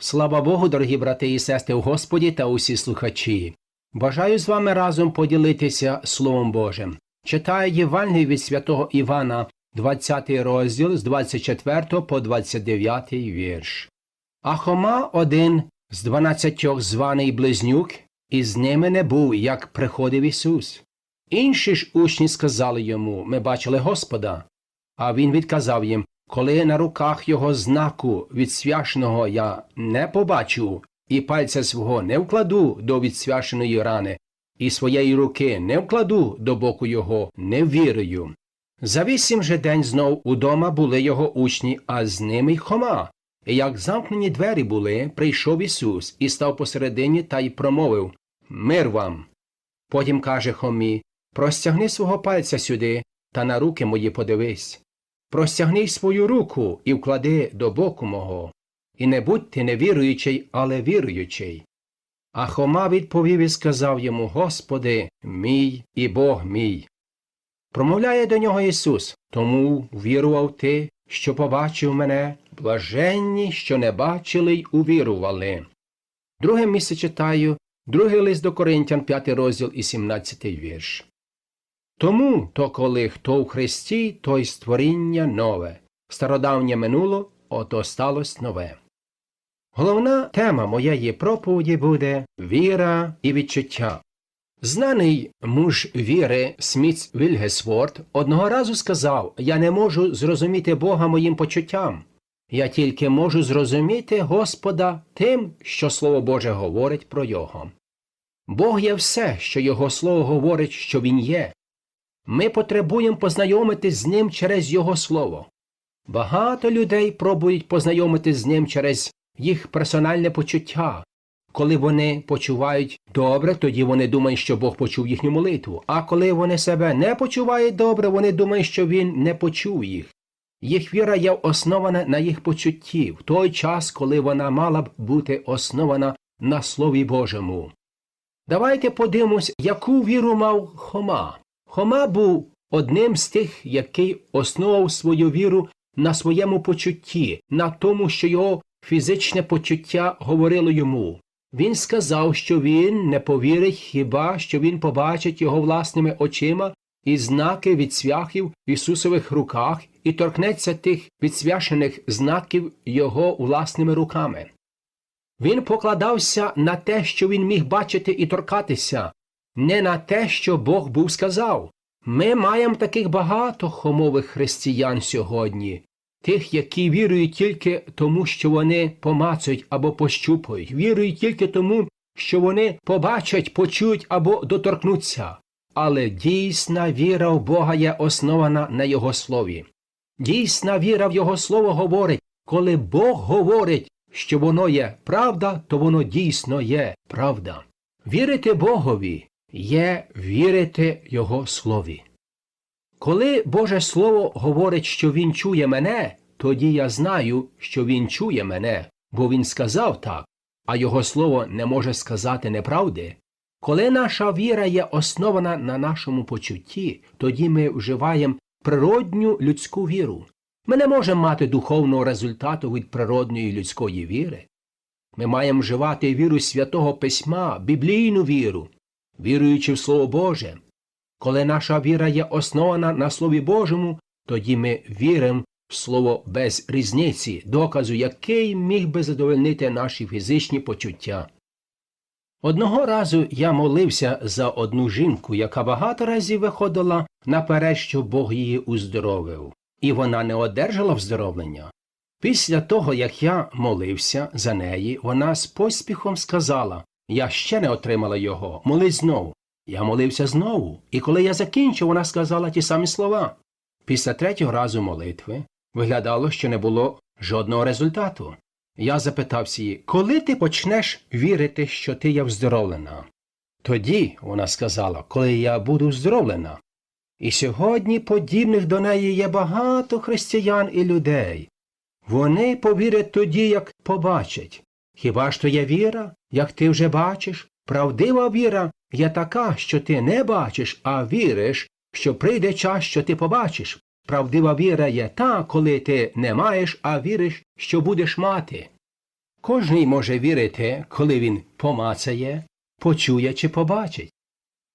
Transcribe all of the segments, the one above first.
Слава Богу, дорогі брати і сестри в Господі та усі слухачі. Бажаю з вами разом поділитися Словом Божим. Читаю Євангелію від святого Івана, 20 розділ з 24 по 29 вірш. А Хома один з дванадцятьох званий близнюк, і з ними не був, як приходив Ісус. Інші ж учні сказали йому Ми бачили Господа. А він відказав їм Коли на руках його знаку відсвяшеного я не побачу, і пальця свого не вкладу до відсвяшеної рани, і своєї руки не вкладу до боку його, не вірую. За вісім же день знов удома були його учні, а з ними й Хома. І як замкнені двері були, прийшов Ісус і став посередині та й промовив Мир вам. Потім каже Хомі Простягни свого пальця сюди та на руки мої подивись. Простягни свою руку і вклади до боку мого. І не будь ти невіруючий, але віруючий. А Хома відповів і сказав йому Господи, мій і Бог мій. Промовляє до нього Ісус, тому вірував ти, що побачив мене, блаженні, що не бачили й увірували. Друге місце читаю, другий лист до Коринтян, 5 розділ і 17 вірш. Тому то коли хто в Христі, то й створіння нове, стародавнє минуло, ото сталося нове. Головна тема моєї проповіді буде віра і відчуття. Знаний муж віри Сміц Вільгесворт одного разу сказав Я не можу зрозуміти Бога моїм почуттям. Я тільки можу зрозуміти Господа тим, що Слово Боже говорить про Його. Бог є все, що Його Слово говорить, що Він є. Ми потребуємо познайомитись з ним через Його Слово. Багато людей пробують познайомитись з ним через їх персональне почуття. Коли вони почувають добре, тоді вони думають, що Бог почув їхню молитву. А коли вони себе не почувають добре, вони думають, що Він не почув їх. Їх віра є основана на їх почутті в той час, коли вона мала б бути основана на Слові Божому. Давайте подивимось, яку віру мав Хома. Хома був одним з тих, який основав свою віру на своєму почутті, на тому, що його фізичне почуття говорило йому. Він сказав, що він не повірить хіба що він побачить його власними очима і знаки від свяхів в Ісусових руках і торкнеться тих відсвяшених знаків його власними руками. Він покладався на те, що він міг бачити і торкатися, не на те, що Бог був сказав. Ми маємо таких багато хомових християн сьогодні, тих, які вірують тільки тому, що вони помацають або пощупають, вірують тільки тому, що вони побачать, почують або доторкнуться. Але дійсна віра в Бога є основана на Його слові. Дійсна віра в Його слово говорить, коли Бог говорить, що воно є правда, то воно дійсно є правда. Вірити Богові є вірити Його слові. Коли Боже Слово говорить, що Він чує мене, тоді я знаю, що Він чує мене, бо Він сказав так, а Його Слово не може сказати неправди. Коли наша віра є основана на нашому почутті, тоді ми вживаємо природню людську віру. Ми не можемо мати духовного результату від природньої людської віри. Ми маємо вживати віру святого письма, біблійну віру, віруючи в Слово Боже. Коли наша віра є основана на Слові Божому, тоді ми віримо в Слово без різниці, доказу, який міг би задовольнити наші фізичні почуття. Одного разу я молився за одну жінку, яка багато разів виходила наперед, що Бог її уздоровив, і вона не одержала вздоровлення. Після того, як я молився за неї, вона з поспіхом сказала Я ще не отримала його, молись знову. Я молився знову, і коли я закінчив, вона сказала ті самі слова. Після третього разу молитви виглядало, що не було жодного результату. Я запитався її, коли ти почнеш вірити, що ти є вздоровлена? Тоді, вона сказала, коли я буду вздоровлена. І сьогодні подібних до неї є багато християн і людей. Вони повірять тоді, як побачать. Хіба ж то є віра, як ти вже бачиш? Правдива віра є така, що ти не бачиш, а віриш, що прийде час, що ти побачиш. Правдива віра є та, коли ти не маєш, а віриш, що будеш мати. Кожний може вірити, коли він помацає, почує чи побачить.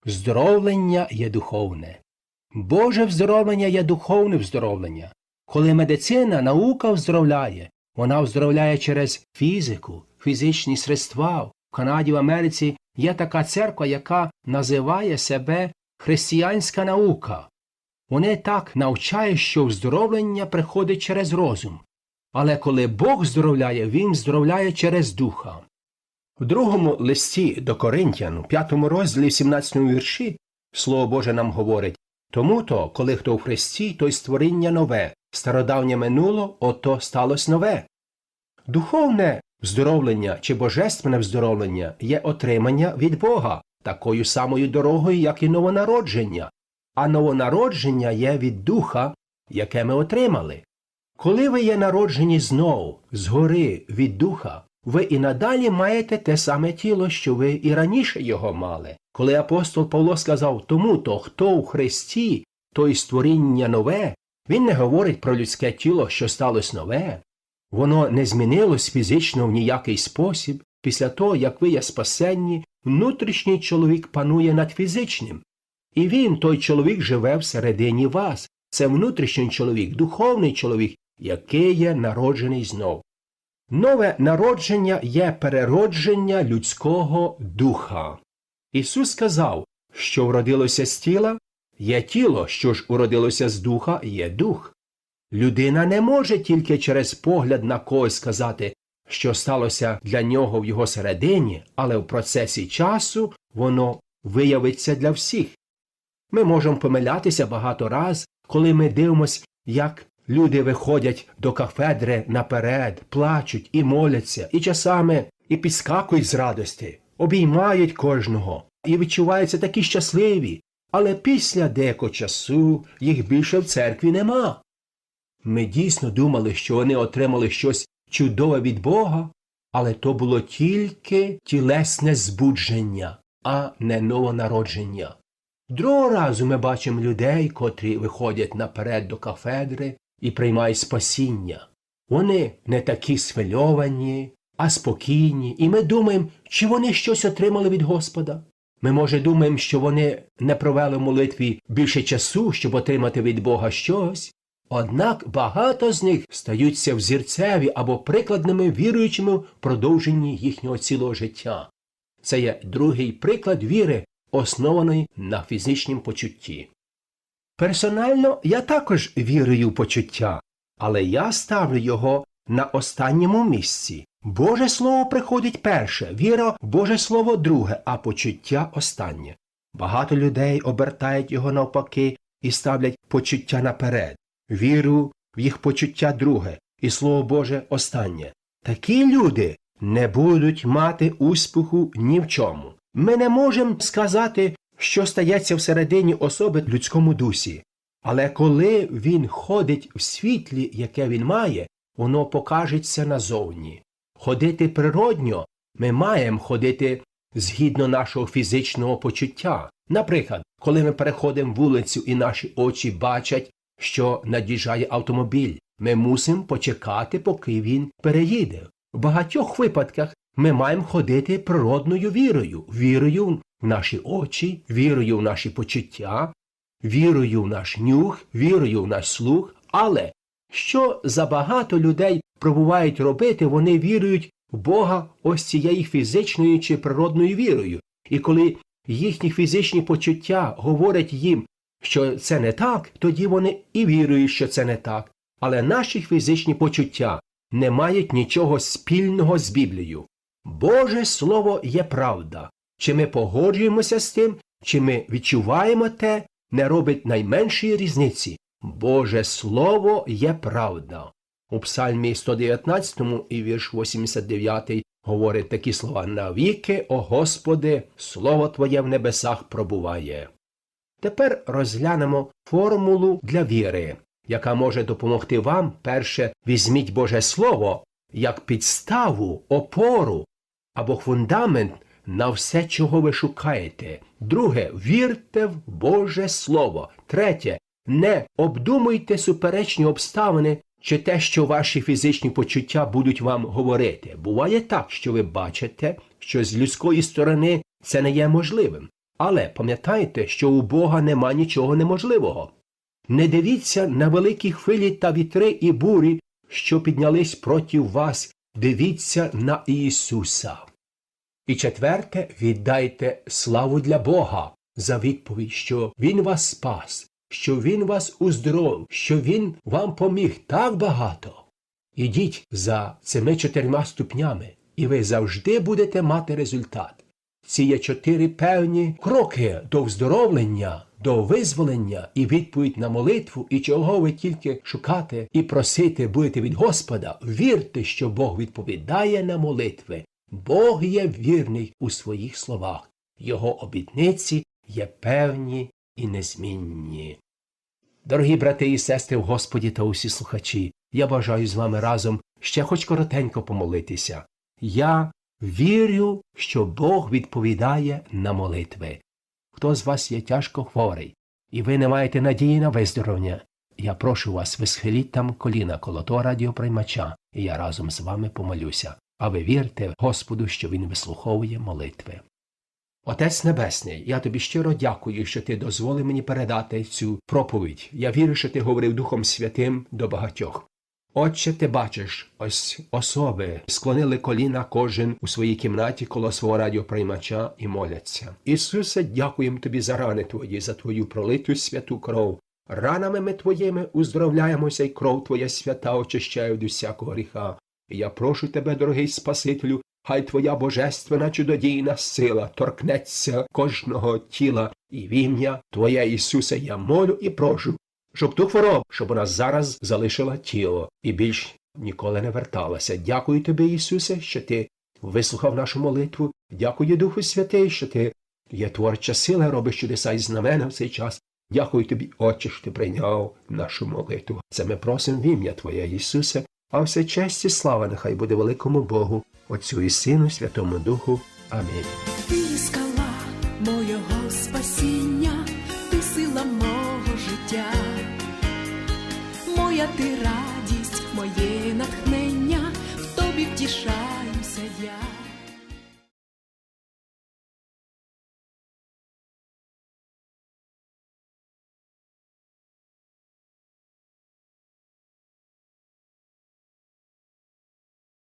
Здоровлення є духовне. Боже вздоровлення є духовне вздоровлення. Коли медицина, наука вздоровляє, вона вздоровляє через фізику, фізичні средства. В Канаді, в Америці є така церква, яка називає себе християнська наука. Вони так навчають, що вздоровлення приходить через розум. Але коли Бог здоровляє, Він здоровляє через духа. В другому листі до Коринтян, у п'ятому розділі, 17 вірші, Слово Боже нам говорить тому то, коли хто в Христі, то й створіння нове, стародавнє минуло, ото сталося нове. Духовне вздоровлення чи божественне вздоровлення є отримання від Бога такою самою дорогою, як і новонародження, а новонародження є від духа, яке ми отримали. Коли ви є народжені знову, згори від духа, ви і надалі маєте те саме тіло, що ви і раніше його мали. Коли апостол Павло сказав тому то, хто у Христі, то й створіння нове, він не говорить про людське тіло, що сталося нове. Воно не змінилось фізично в ніякий спосіб. Після того, як ви є спасенні, внутрішній чоловік панує над фізичним. І він, той чоловік, живе всередині вас. Це внутрішній чоловік, духовний чоловік, який є народжений знов. Нове народження є переродження людського духа. Ісус сказав, що вродилося з тіла, є тіло, що ж уродилося з духа, є дух. Людина не може тільки через погляд на когось сказати, що сталося для нього в його середині, але в процесі часу воно виявиться для всіх. Ми можемо помилятися багато раз, коли ми дивимося, як люди виходять до кафедри наперед, плачуть і моляться, і часами і підскакують з радості, обіймають кожного і відчуваються такі щасливі, але після деякого часу їх більше в церкві нема. Ми дійсно думали, що вони отримали щось чудове від Бога, але то було тільки тілесне збудження, а не новонародження. Другого разу ми бачимо людей, котрі виходять наперед до кафедри і приймають спасіння. Вони не такі схвильовані, а спокійні, і ми думаємо, чи вони щось отримали від Господа. Ми, може, думаємо, що вони не провели в молитві більше часу, щоб отримати від Бога щось. Однак багато з них стаються взірцеві або прикладними віруючими в продовженні їхнього цілого життя. Це є другий приклад віри, основаної на фізичнім почутті. Персонально я також вірую в почуття, але я ставлю його на останньому місці. Боже Слово приходить перше, віра Боже Слово друге, а почуття останнє. Багато людей обертають його навпаки і ставлять почуття наперед, віру в їх почуття друге, і Слово Боже останнє. Такі люди не будуть мати успіху ні в чому. Ми не можемо сказати, що стається всередині особи в людському дусі, але коли він ходить в світлі, яке він має, воно покажеться назовні. Ходити природньо ми маємо ходити згідно нашого фізичного почуття. Наприклад, коли ми переходимо вулицю і наші очі бачать, що над'їжджає автомобіль, ми мусимо почекати, поки він переїде. В багатьох випадках ми маємо ходити природною вірою, вірою в наші очі, вірою в наші почуття, вірою в наш нюх, вірою в наш слух, але що забагато людей пробувають робити, вони вірують в Бога ось цією фізичною чи природною вірою. І коли їхні фізичні почуття говорять їм, що це не так, тоді вони і вірують, що це не так. Але наші фізичні почуття не мають нічого спільного з Біблією. Боже Слово є правда. Чи ми погоджуємося з тим, чи ми відчуваємо те, не робить найменшої різниці. Боже Слово є правда. У Псальмі 119 і вірш 89 говорить такі слова Навіки, о Господи, Слово Твоє в небесах пробуває. Тепер розглянемо формулу для віри, яка може допомогти вам перше візьміть Боже Слово як підставу, опору або фундамент на все, чого ви шукаєте. Друге, вірте в Боже Слово. Третє, не обдумуйте суперечні обставини чи те, що ваші фізичні почуття будуть вам говорити. Буває так, що ви бачите, що з людської сторони це не є можливим. Але пам'ятайте, що у Бога нема нічого неможливого. Не дивіться на великі хвилі та вітри і бурі, що піднялись проти вас, дивіться на Ісуса. І четверте, віддайте славу для Бога за відповідь, що Він вас спас, що Він вас уздоровив, що Він вам поміг так багато. Ідіть за цими чотирма ступнями, і ви завжди будете мати результат. Ці є чотири певні кроки до вздоровлення, до визволення і відповідь на молитву, і чого ви тільки шукати і просити будете від Господа. Вірте, що Бог відповідає на молитви. Бог є вірний у своїх словах. Його обітниці є певні і незмінні. Дорогі брати і сестри в Господі та усі слухачі, я бажаю з вами разом ще хоч коротенько помолитися. Я вірю, що Бог відповідає на молитви. Хто з вас є тяжко хворий, і ви не маєте надії на виздоровлення, я прошу вас, ви схиліть там коліна коло того радіоприймача, і я разом з вами помолюся. А ви вірте Господу, що Він вислуховує молитви. Отець Небесний, я тобі щиро дякую, що ти дозволив мені передати цю проповідь. Я вірю, що ти говорив Духом Святим до багатьох. Отче, ти бачиш, ось особи склонили коліна кожен у своїй кімнаті коло свого радіоприймача і моляться. Ісусе, дякуємо тобі за рани твої, за твою пролиту святу кров. Ранами ми твоїми уздоровляємося, і кров твоя свята очищає від усякого гріха. І я прошу тебе, дорогий Спасителю, хай твоя божественна чудодійна сила торкнеться кожного тіла, і в ім'я Твоє Ісусе я молю і прошу, щоб ту хворобу, щоб вона зараз залишила тіло і більш ніколи не верталася. Дякую тобі, Ісусе, що ти вислухав нашу молитву. Дякую Духу Святий, що ти є творча сила, робиш чудеса і знамена в цей час. Дякую тобі, Отче, що ти прийняв нашу молитву. Це ми просимо в ім'я Твоє, Ісусе, а все честь і слава нехай буде великому Богу, Отцю і Сину, Святому Духу. Амінь. я ти радість, моє натхнення, в тобі втішаюся я.